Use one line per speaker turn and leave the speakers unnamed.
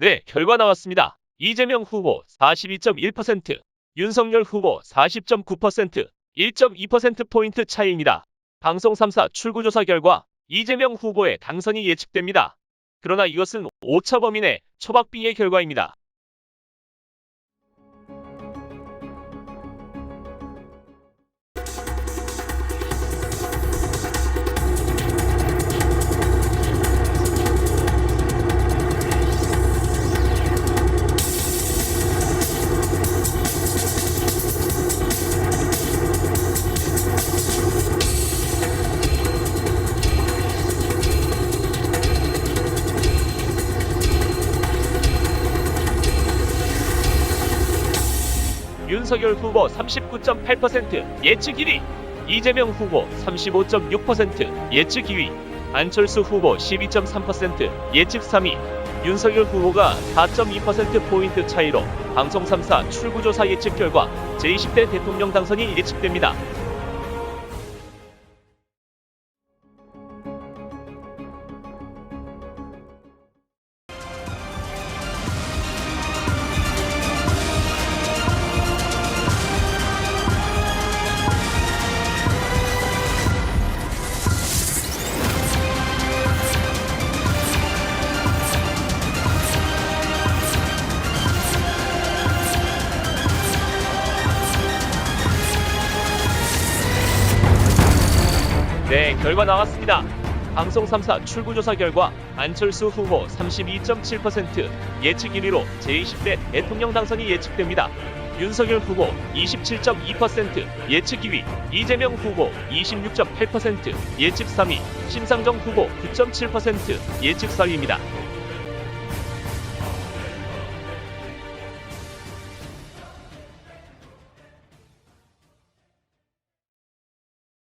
네, 결과 나왔습니다. 이재명 후보 42.1%, 윤석열 후보 40.9%, 1.2%포인트 차이입니다. 방송 3사 출구조사 결과 이재명 후보의 당선이 예측됩니다. 그러나 이것은 오차범위 내 초박빙의 결과입니다. 윤석열 후보 39.8% 예측 1위, 이재명 후보 35.6% 예측 2위, 안철수 후보 12.3% 예측 3위, 윤석열 후보가 4.2%포인트 차이로 방송 3사 출구조사 예측 결과 제20대 대통령 당선이 예측됩니다. 네, 결과 나왔습니다. 방송 3사 출구조사 결과 안철수 후보 32.7% 예측 1위로 제20대 대통령 당선이 예측됩니다. 윤석열 후보 27.2% 예측 2위, 이재명 후보 26.8% 예측 3위, 심상정 후보 9.7% 예측 4위입니다.